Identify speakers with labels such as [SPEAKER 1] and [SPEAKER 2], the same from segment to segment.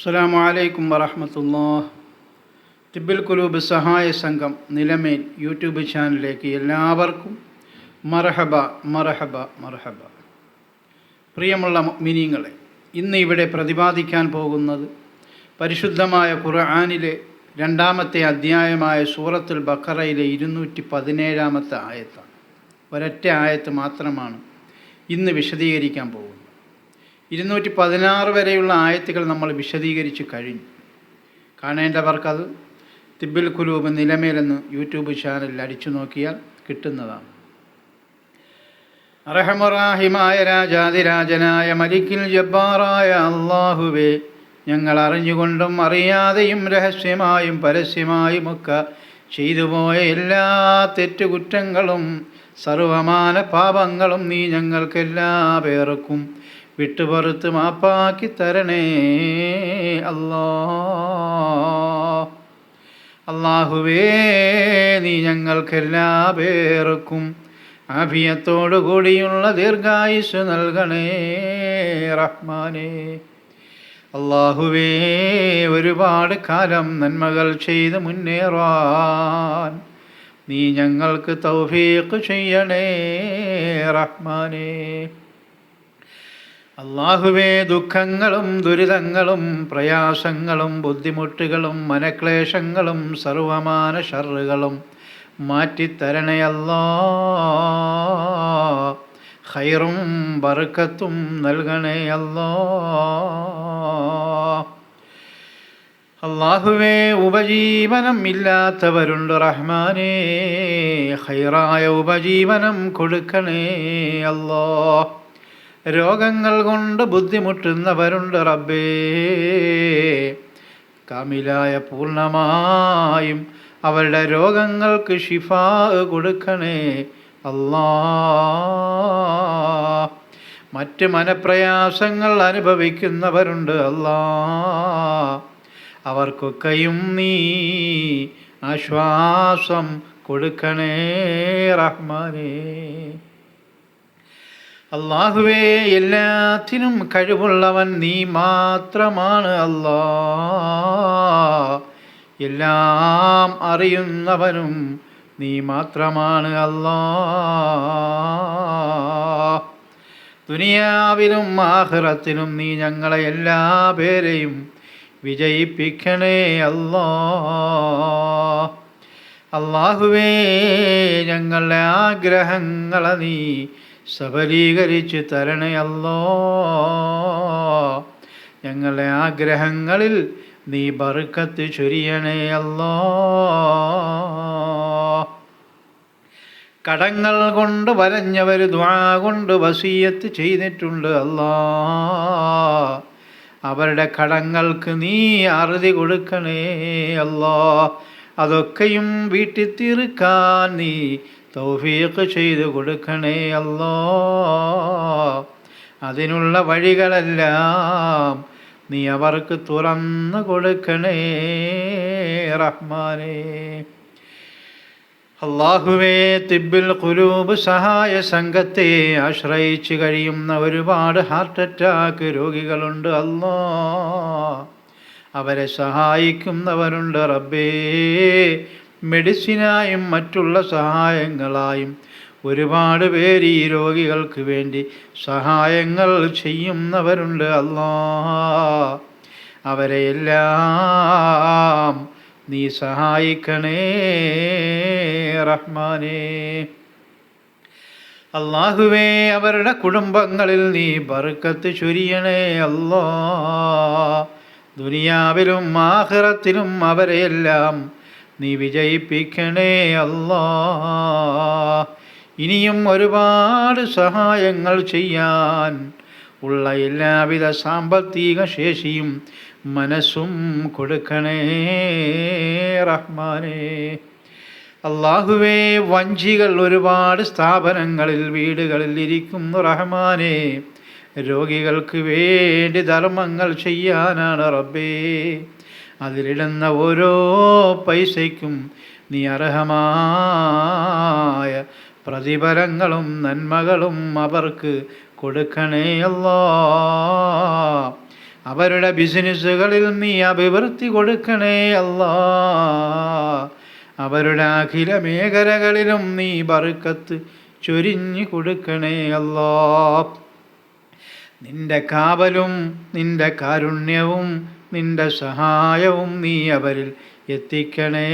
[SPEAKER 1] അസ്സാം വലൈക്കും വറഹമത്തുല്ലാ തിബിൽ കുലൂബ് സഹായ സംഘം നിലമേൽ യൂട്യൂബ് ചാനലിലേക്ക് എല്ലാവർക്കും മർഹബ മർഹബ മർഹബ. പ്രിയമുള്ള മിനിങ്ങളെ ഇന്ന് ഇവിടെ പ്രതിപാദിക്കാൻ പോകുന്നത് പരിശുദ്ധമായ ഖുർആാനിലെ രണ്ടാമത്തെ അധ്യായമായ സൂറത്തുൽ ബക്കറയിലെ ഇരുന്നൂറ്റി പതിനേഴാമത്തെ ആയത്താണ്. ഒരൊറ്റ ആയത്ത് മാത്രമാണ് ഇന്ന് വിശദീകരിക്കാൻ പോകുന്നത്. ഇരുന്നൂറ്റി പതിനാറ് വരെയുള്ള ആയത്തുകൾ നമ്മൾ വിശദീകരിച്ച് കഴിഞ്ഞു. കാണേണ്ടവർക്കത് തിബിൽ കുലൂബ് നിലമേലെന്ന് യൂട്യൂബ് ചാനലിൽ അടിച്ചു നോക്കിയാൽ കിട്ടുന്നതാണ്. അറഹമറാഹിമായ രാജാതിരാജനായ മലിക്കിൽ ജബ്ബാറായ അള്ളാഹുവേ ഞങ്ങൾ അറിഞ്ഞുകൊണ്ടും അറിയാതെയും രഹസ്യമായും പരസ്യമായും പരസ്യമായുമൊക്കെ ചെയ്തുപോയ എല്ലാ തെറ്റുകുറ്റങ്ങളും സർവമാന പാപങ്ങളും നീ ഞങ്ങൾക്കെല്ലാ പേർക്കും വിട്ടുപുറത്ത് മാപ്പാക്കി തരണേ. അല്ലോ. അള്ളാഹുവേ നീ ഞങ്ങൾക്കെല്ലാ പേർക്കും അഭിയത്തോടു കൂടിയുള്ള ദീർഘായുസ് നൽകണേ റഹ്മാനേ. അള്ളാഹുവേ ഒരുപാട് കാലം നന്മകൾ ചെയ്ത് മുന്നേറാൻ നീ ഞങ്ങൾക്ക് തൗഫീഖ് ചെയ്യണേ റഹ്മാനേ. അള്ളാഹുവേ ദുഃഖങ്ങളും ദുരിതങ്ങളും പ്രയാസങ്ങളും ബുദ്ധിമുട്ടുകളും മനക്ലേശങ്ങളും സർവമാന ഷറുകളും മാറ്റിത്തരണയല്ലോ ഹൈറും ബർക്കത്തും നൽകണയല്ലോ അള്ളാഹുവേ ഉപജീവനം ഇല്ലാത്തവരുണ്ട് റഹ്മാനേ. ഹൈറായ ഉപജീവനം കൊടുക്കണേ അല്ലോ. രോഗങ്ങൾ കൊണ്ട് ബുദ്ധിമുട്ടുന്നവരുണ്ട് റബ്ബേ. കമിലായ പൂർണമായും അവരുടെ രോഗങ്ങൾക്ക് ഷിഫാ കൊടുക്കണേ അല്ലാ മറ്റ് മനപ്രയാസങ്ങൾ അനുഭവിക്കുന്നവരുണ്ട് അല്ലാ അവർക്കൊക്കെയും നീ ആശ്വാസം കൊടുക്കണേ റഹ്മാനേ. അള്ളാഹുവേ എല്ലാത്തിനും കഴിവുള്ളവൻ നീ മാത്രമാണ് അല്ലാ. എല്ലാം അറിയുന്നവനും നീ മാത്രമാണ് അല്ലാ. ദുനിയാവിലും ആഹ്റത്തിലും നീ ഞങ്ങളെ എല്ലാ പേരെയും വിജയിപ്പിക്കണേ അല്ലാ. അള്ളാഹുവേ ഞങ്ങളുടെ ആഗ്രഹങ്ങളെ നീ സബലീകരിച്ച് തരണയല്ലോ ഞങ്ങളെ ആഗ്രഹങ്ങളിൽ നീ ബറുക്കത്ത് ചൊരിയണയല്ലോ കടങ്ങൾ കൊണ്ട് വരഞ്ഞവർ ദ്വാ കൊണ്ട് വസീയത്ത് ചെയ്തിട്ടുണ്ട് അല്ലോ. അവരുടെ കടങ്ങൾക്ക് നീ അറുതി കൊടുക്കണേ അല്ലോ. അതൊക്കെയും വീട്ടിൽ തീർക്കാൻ നീ തൗഫീഖ് ചെയ്തു കൊടുക്കണേ അല്ലോ. അതിനുള്ള വഴികളെല്ലാം നീ അവർക്ക് തുറന്നു കൊടുക്കണേ റഹ്മാനേ. അള്ളാഹുവേ തിബിൽ കുലൂബ് സഹായ സംഘത്തെ ആശ്രയിച്ച് കഴിയുന്ന ഒരുപാട് ഹാർട്ട് അറ്റാക്ക് രോഗികളുണ്ട് അല്ലോ. അവരെ സഹായിക്കുന്നവരുണ്ട് റബ്ബേ. മെഡിസിനായും മറ്റുള്ള സഹായങ്ങളായും ഒരുപാട് പേര് ഈ രോഗികൾക്ക് വേണ്ടി സഹായങ്ങൾ ചെയ്യുന്നവരുണ്ട്. അല്ലാ അവരെ എല്ലാം നീ സഹായിക്കണേ റഹ്മാനേ. അള്ളാഹുവേ അവരുടെ കുടുംബങ്ങളിൽ നീ ബറുക്കത്ത് ചൊരിയണേ അല്ലോ. ദുനിയാവിലും ആഹ്റത്തിലും അവരെയെല്ലാം നീ വിജയിപ്പിക്കണേ അല്ലാ. ഇനിയും ഒരുപാട് സഹായങ്ങൾ ചെയ്യാൻ ഉള്ള എല്ലാവിധ സാമ്പത്തിക ശേഷിയും മനസ്സും കൊടുക്കണേ റഹ്മാനേ. അള്ളാഹുവേ വഞ്ചികൾ ഒരുപാട് സ്ഥാപനങ്ങളിൽ വീടുകളിൽ ഇരിക്കുന്നു റഹ്മാനെ. രോഗികൾക്ക് വേണ്ടി ധർമ്മങ്ങൾ ചെയ്യാനാണ് റബ്ബേ. അതിലിടുന്ന ഓരോ പൈസയ്ക്കും നീ അർഹമായ പ്രതിഫലങ്ങളും നന്മകളും അവർക്ക് കൊടുക്കണേ അല്ലോ. അവരുടെ ബിസിനസ്സുകളിൽ നീ അഭിവൃദ്ധി കൊടുക്കണേ അല്ലാ. അവരുടെ അഖില മേഖലകളിലും നീ ബറുക്കത്ത് ചൊരിഞ്ഞു കൊടുക്കണേ അല്ലാ. നിന്റെ കാവലും നിന്റെ കാരുണ്യവും നിന്റെ സഹായവും നീ അവരിൽ എത്തിക്കണേ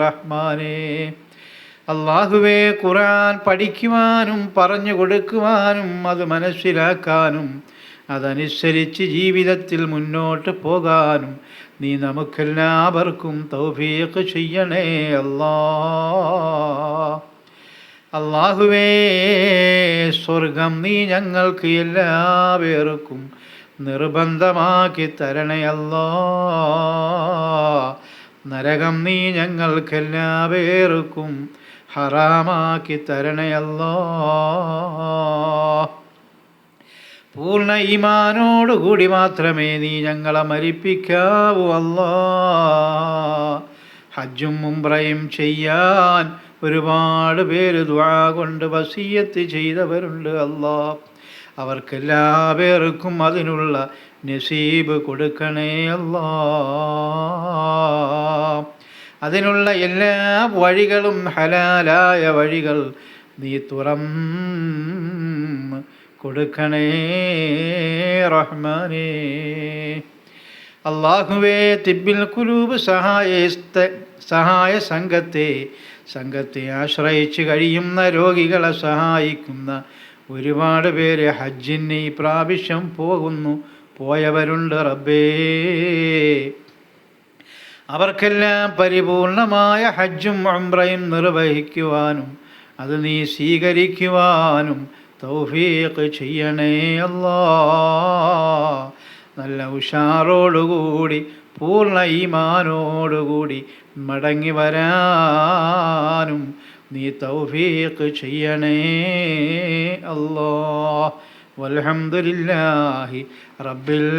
[SPEAKER 1] റഹ്മാനേ. അള്ളാഹുവേ ഖുറാൻ പഠിക്കുവാനും പറഞ്ഞു കൊടുക്കുവാനും അത് മനസ്സിലാക്കാനും അതനുസരിച്ച് ജീവിതത്തിൽ മുന്നോട്ട് പോകാനും നീ നമുക്കെല്ലാവർക്കും തൗഫീഖ് ചെയ്യണേ അല്ലാ. അള്ളാഹുവേ സ്വർഗം നീ ഞങ്ങൾക്ക് എല്ലാവർക്കും നിർബന്ധമാക്കി തരണയല്ലോ നരകം നീ ഞങ്ങൾക്കെല്ലാവേർക്കും ഹറാമാക്കി തരണയല്ലോ പൂർണ ഈമാനോടുകൂടി മാത്രമേ നീ ഞങ്ങളെ മരിപ്പിക്കാവൂ അല്ലോ. ഹജ്ജും മുംബ്രയും ചെയ്യാൻ ഒരുപാട് പേര് ദ്വാ കൊണ്ട് വസീയത്ത് ചെയ്തവരുണ്ട് അല്ലാ. അവർക്കെല്ലാവർക്കും അതിനുള്ള നസീബ് കൊടുക്കണേ അല്ലാ. അതിനുള്ള എല്ലാ വഴികളും ഹലാലായ വഴികൾ നീ തുറന്ന് കൊടുക്കണേ റഹ്മാനേ. അള്ളാഹുവേ തിബിൽ കുലൂബ് സഹായ സഹായ സംഘത്തെ സംഘത്തെ ആശ്രയിച്ച് കഴിയുന്ന രോഗികളെ സഹായിക്കുന്ന ഒരുപാട് പേര് ഹജ്ജിന് ഈ പ്രാവശ്യം പോകുന്നു. പോയവരുണ്ട് റബ്ബേ. അവർക്കെല്ലാം പരിപൂർണമായ ഹജ്ജും ഉംറയും നിർവഹിക്കുവാനും അത് നീ സ്വീകരിക്കുവാനും തൗഫീഖ് ചെയ്യണേ അല്ലാ. നല്ല ഉഷാറോടുകൂടി പൂർണ ഈമാനോടുകൂടി മടങ്ങി വരാനും നീ തൗഫീഖ് ചെയ്യണേ അല്ലാ വൽഹംദുലില്ലാഹി റബ്ബിൽ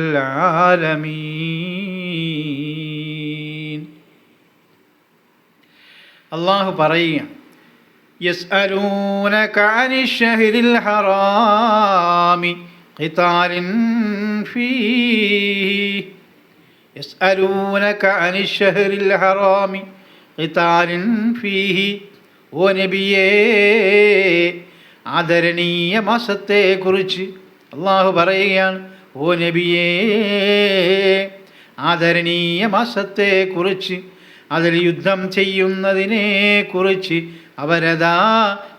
[SPEAKER 1] ആലമീൻ അള്ളാഹു പറയുക يسألونك عن الشهر الحرام قتال فيه يسألونك عن الشهر الحرام قتال فيه ഓ നബിയേ ആദരണീയ മാസത്തെക്കുറിച്ച് അള്ളാഹു പറയുകയാണ്. ഓ നബിയേ ആദരണീയ മാസത്തെക്കുറിച്ച് അതിൽ യുദ്ധം ചെയ്യുന്നതിനെ കുറിച്ച് അവരതാ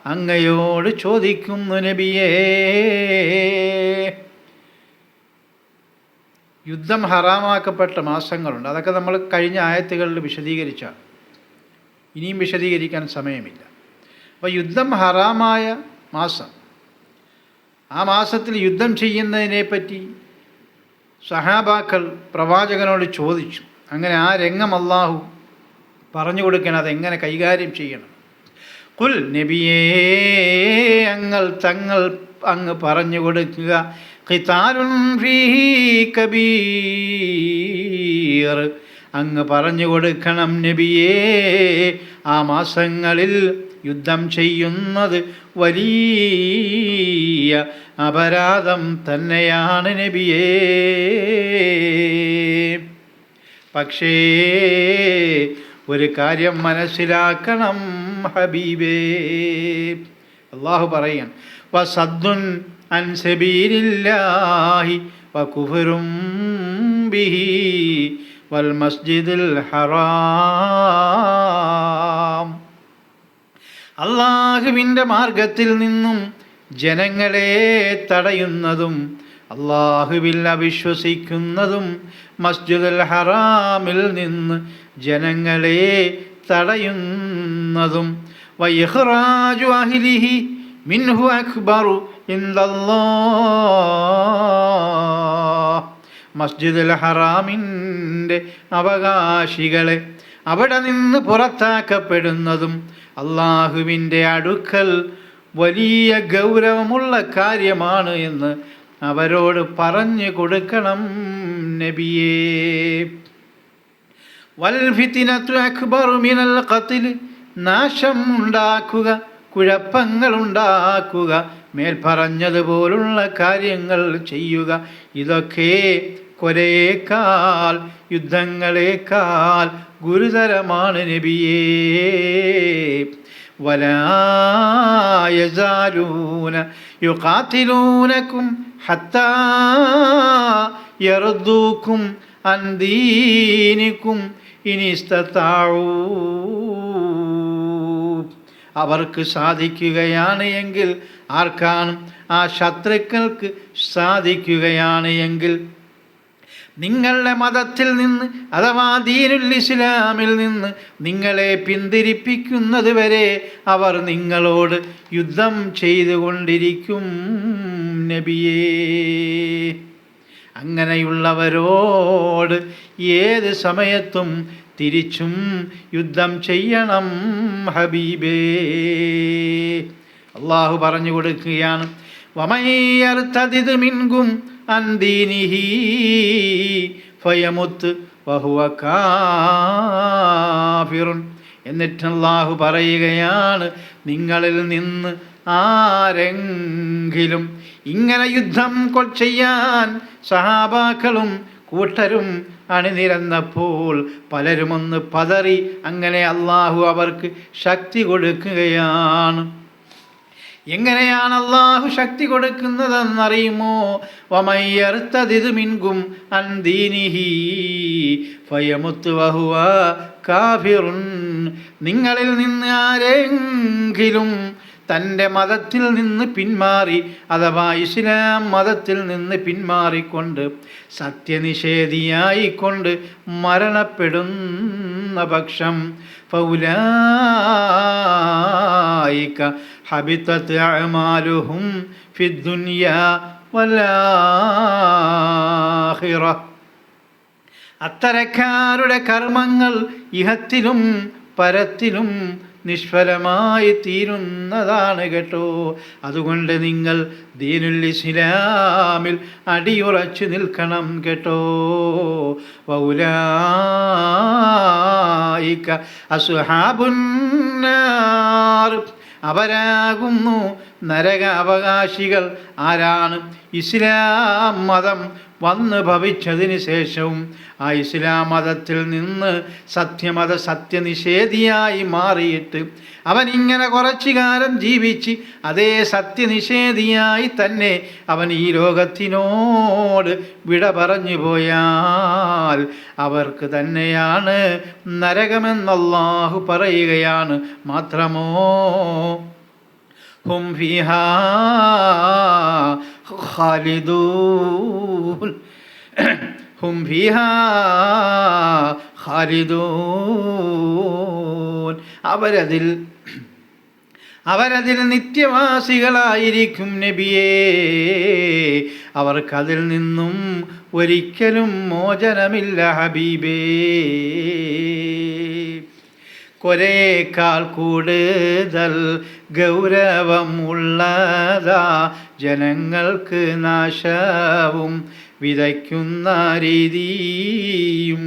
[SPEAKER 1] അങ്ങയോട് ചോദിക്കുന്നു നബിയേ. യുദ്ധം ഹറാമാക്കപ്പെട്ട മാസങ്ങളുണ്ട്. അതൊക്കെ നമ്മൾ കഴിഞ്ഞ ആയത്തുകളിൽ വിശദീകരിച്ചാണ്. ഇനിയും വിശദീകരിക്കാൻ സമയമില്ല. അപ്പോൾ യുദ്ധം ഹറാമായ മാസം. ആ മാസത്തിൽ യുദ്ധം ചെയ്യുന്നതിനെപ്പറ്റി സഹാബാക്കൾ പ്രവാചകനോട് ചോദിച്ചു. അങ്ങനെ ആ രംഗം അള്ളാഹു പറഞ്ഞു കൊടുക്കണം അതെങ്ങനെ കൈകാര്യം ചെയ്യണം? കുൽ നബിയേ അങ്ങൾ തങ്ങൾ അങ്ങ് പറഞ്ഞു കൊടുക്കുക. ഖിതാലുൻ ഫീഹി കബീർ. അങ്ങ് പറഞ്ഞു കൊടുക്കണം നബിയേ ആ മാസങ്ങളിൽ യുദ്ധം ചെയ്യുന്നത് വലിയ അപരാധം തന്നെയാണ് നബിയേ. പക്ഷേ ഒരു കാര്യം മനസ്സിലാക്കണം ഹബീബേ. അള്ളാഹു പറയാൻ വസദ്ദുൻ അൻസബീരില്ലാഹി വകുഫറും ബിഹി വൽ മസ്ജിദുൽ ഹറാം. അള്ളാഹുവിന്റെ മാർഗത്തിൽ നിന്നും ജനങ്ങളെ തടയുന്നതും അള്ളാഹുവിൽ അവിശ്വസിക്കുന്നതും മസ്ജിദുൽ ഹറാമിൽ നിന്ന് ജനങ്ങളെ തടയുന്നതും. വൈഹ്റാജു അഹിലിഹി മിൻഹു അക്ബറു ഇന്ദല്ലോ മസ്ജിദുൽ ഹറാമിന്റെ അവകാശികളെ അവിടെ നിന്ന് പുറത്താക്കപ്പെടുന്നതും അള്ളാഹുവിന്റെ അടുക്കൽ വലിയ ഗൗരവമുള്ള കാര്യമാണ് എന്ന് അവരോട് പറഞ്ഞു കൊടുക്കണം നബിയേ. വൽഫിത്തിനത്തു കത്തിൽ നാശം ഉണ്ടാക്കുക ഉണ്ടാക്കുക മേൽപ്പറഞ്ഞതുപോലുള്ള കാര്യങ്ങൾ ചെയ്യുക ഇതൊക്കെ കൊലയേക്കാൾ യുദ്ധങ്ങളേക്കാൾ ഗുരുതരമാണ് നബിയേ. വലായൂന യു കാത്തിലൂനക്കും യറുദൂക്കും അന്തീനിക്കും ഇനി അവർക്ക് സാധിക്കുകയാണ് എങ്കിൽ ആർക്കാണ്? ആ ശത്രുക്കൾക്ക് സാധിക്കുകയാണ് എങ്കിൽ നിങ്ങളുടെ മതത്തിൽ നിന്ന് അഥവാ ദീനുൽ ഇസ്ലാമിൽ നിന്ന് നിങ്ങളെ പിന്തിരിപ്പിക്കുന്നത് വരെ അവർ നിങ്ങളോട് യുദ്ധം ചെയ്തുകൊണ്ടിരിക്കും നബിയേ. അങ്ങനെയുള്ളവരോട് ഏത് സമയത്തും തിരിച്ചും യുദ്ധം ചെയ്യണം ഹബീബേ. അള്ളാഹു പറഞ്ഞു കൊടുക്കുകയാണ് വമയ്യർത്തതിത് മിൻകും അന്തീനിഹി ഫയമുത്ത് വഹുവ കാഫിറുൻ. പറയുകയാണ് നിങ്ങളിൽ നിന്ന് ആരെങ്കിലും ഇങ്ങനെ യുദ്ധം കൊ- ചെയ്യാൻ സഹാബാക്കളും കൂട്ടരും അണിനിരന്നപ്പോൾ പലരുമൊന്ന് പതറി അങ്ങനെ അള്ളാഹു അവർക്ക് ശക്തി കൊടുക്കുകയാണ്. എങ്ങനെയാണ് അള്ളാഹു ശക്തി കൊടുക്കുന്നതെന്നറിയുമോ? വമയ്യർത്തതിത് മിൻകും അന്തീനിഹി ഫയമുത്ത് വഹുവ കാഫിറുൻ. നിങ്ങളിൽ നിന്ന് ആരെങ്കിലും തന്റെ മതത്തിൽ നിന്ന് പിന്മാറി അഥവാ ഇസ്ലാം മതത്തിൽ നിന്ന് പിന്മാറിക്കൊണ്ട് സത്യനിഷേധിയായിക്കൊണ്ട് മരണപ്പെടുന്ന എന്ന പക്ഷം ഫൗലായിക്ക ഹബിത്തത്ത് അമാലുഹും ഫിദ്ദുനിയ വലാഹിറ. അത്തരക്കാരുടെ കർമ്മങ്ങൾ ഇഹത്തിലും പരത്തിലും നിഷ്ഫലമായി തീരുന്നതാണ് കേട്ടോ. അതുകൊണ്ട് നിങ്ങൾ ദീനുൽ ഇസ്ലാമിൽ അടിയുറച്ചു നിൽക്കണം കേട്ടോ. വൗലായിക്ക അസുഹാബുന്നാർ അവരാകുന്നു നരക അവകാശികൾ ആരാണ്? ഇസ്ലാം മതം. വന്ന് ഭവിച്ചതിന് ശേഷവും ആ ഇസ്ലാം മതത്തിൽ നിന്ന് സത്യമത സത്യനിഷേധിയായി മാറിയിട്ട് അവൻ ഇങ്ങനെ കുറച്ചു കാലം ജീവിച്ച് അതേ സത്യനിഷേധിയായി തന്നെ അവൻ ഈ ലോകത്തിനോട് വിട പറഞ്ഞു പോയാൽ അവർക്ക് തന്നെയാണ് നരകമെന്നല്ലാഹു പറയുകയാണ് മാത്രമോ? ഹും ഫിഹാ ഖാലിദൂൻ ഹും ഫിഹാ അവരതിൽ അവരതിൽ നിത്യവാസികളായിരിക്കും നബിയേ. അവർക്കതിൽ നിന്നും ഒരിക്കലും മോചനമില്ല ഹബീബേ. കൊരേക്കാൾ കൂടുതൽ ഗൗരവം ഉള്ളതാ ജനങ്ങൾക്ക് നാശവും വിതയ്ക്കുന്ന രീതിയും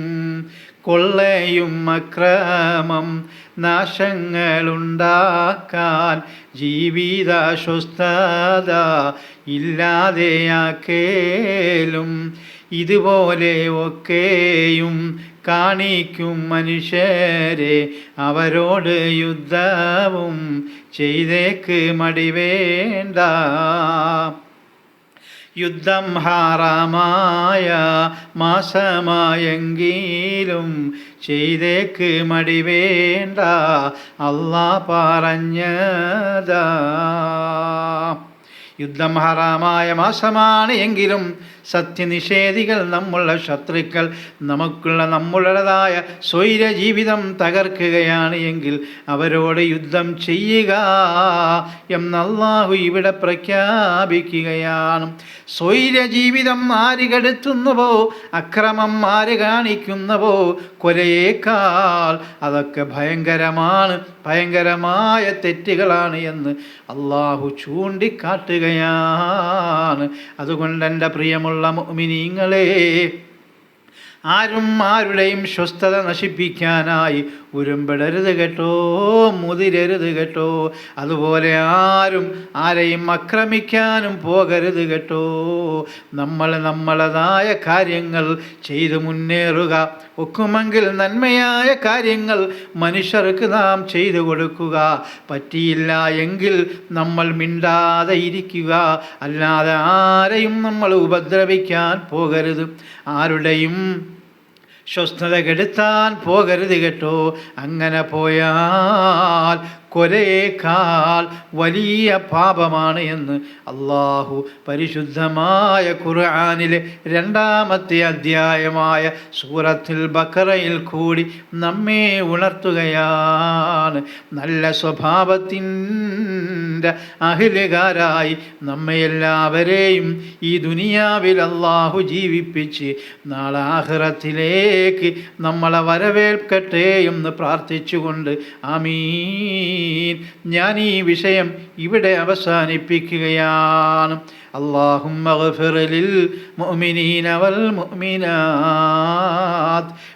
[SPEAKER 1] കൊള്ളയും അക്രമം നാശങ്ങളുണ്ടാക്കാൻ ജീവിതാശ്വസ്ഥത ഇല്ലാതെയാക്കേലും ഇതുപോലെ ഒക്കെയും കാണിക്കും മനുഷ്യരെ. അവരോട് യുദ്ധവും ചെയ്തേക്ക് മടിവേണ്ട. യുദ്ധം ഹാറാമായ മാസമായെങ്കിലും ചെയ്തേക്ക് മടിവേണ്ട. അള്ളാ പറഞ്ഞതാ. യുദ്ധം ഹറാമായ മാസമാണ് എങ്കിലും സത്യനിഷേധികൾ നമ്മളുടെ ശത്രുക്കൾ. നമുക്കുള്ള നമ്മളുടേതായ സ്വൈര ജീവിതം തകർക്കുകയാണ് എങ്കിൽ അവരോട് യുദ്ധം ചെയ്യുക എന്നല്ലാഹു ഇവിടെ പ്രഖ്യാപിക്കുകയാണ്. സ്വൈര ജീവിതം ആര് കെടുത്തുന്നുവോ അക്രമം ആര് കാണിക്കുന്നുവോ കൊലയേക്കാൾ അതൊക്കെ ഭയങ്കരമാണ് ഭയങ്കരമായ തെറ്റുകളാണ് എന്ന് അള്ളാഹു ചൂണ്ടിക്കാട്ടുകയാണ്. അതുകൊണ്ട് എന്റെ പ്രിയമുള്ള മുഅ്മിനീങ്ങളെ. ആരും ആരുടെയും സ്വസ്ഥത നശിപ്പിക്കാനായി ഉരുമ്പിടരുത് കേട്ടോ മുതിരരുത് കേട്ടോ. അതുപോലെ ആരും ആരെയും അക്രമിക്കാനും പോകരുത് കേട്ടോ. നമ്മൾ നമ്മളതായ കാര്യങ്ങൾ ചെയ്തു മുന്നേറുക. ഒക്കുമെങ്കിൽ നന്മയായ കാര്യങ്ങൾ മനുഷ്യർക്ക് നാം ചെയ്തു കൊടുക്കുക. പറ്റിയില്ല എങ്കിൽ നമ്മൾ മിണ്ടാതെ ഇരിക്കുക. അല്ലാതെ ആരെയും നമ്മൾ ഉപദ്രവിക്കാൻ പോകരുത്. ആരുടെയും സ്വസ്ഥത കെടുത്താൻ പോകരുത് കേട്ടോ. അങ്ങനെ പോയാൽ കൊരയേക്കാൾ വലിയ പാപമാണ് എന്ന് അള്ളാഹു പരിശുദ്ധമായ ഖുർആാനിലെ രണ്ടാമത്തെ അധ്യായമായ സൂറത്തിൽ ബക്കറയിൽ കൂടി നമ്മെ ഉണർത്തുകയാണ്. നല്ല സ്വഭാവത്തിന്റെ അഹിലുകാരായി നമ്മയെല്ലാവരെയും ഈ ദുനിയാവിൽ അള്ളാഹു ജീവിപ്പിച്ച് നാളെ ആഹ്റത്തിലേക്ക് നമ്മളെ വരവേൽക്കട്ടെ എന്ന് പ്രാർത്ഥിച്ചുകൊണ്ട് ആമീൻ. ഞാൻ ഈ വിഷയം ഇവിടെ അവസാനിപ്പിക്കുകയാണ് اللهم اغفر للمؤمنين والمؤمنات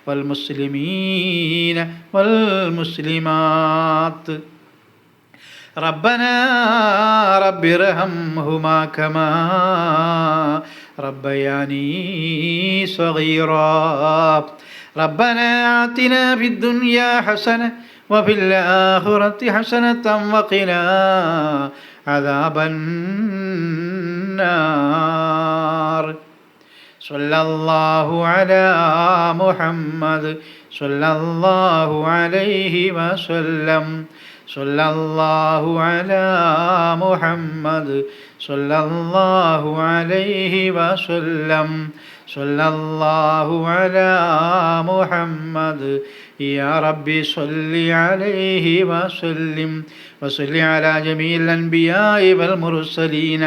[SPEAKER 1] والمسلمين والمسلمات ربنا رب ارحمهما كما ربياني صغيرا ربنا آتنا في الدنيا حسنة وفي الآخرة حسنة وقنا عذاب النار صلى الله على محمد صلى الله عليه وسلم صلى الله على محمد صلى الله عليه وسلم صلى الله على محمد يا ربي صل عليه وسلم وصل على جميع الأنبياء والمرسلين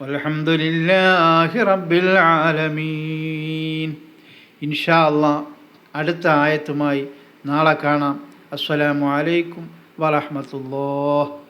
[SPEAKER 1] والحمد لله رب العالمين إن شاء الله അടുത്ത ആയത്തുമായി നാളെ കാണാം അസ്സലാമു അലൈക്കും വറഹ്മത്തുള്ളാഹി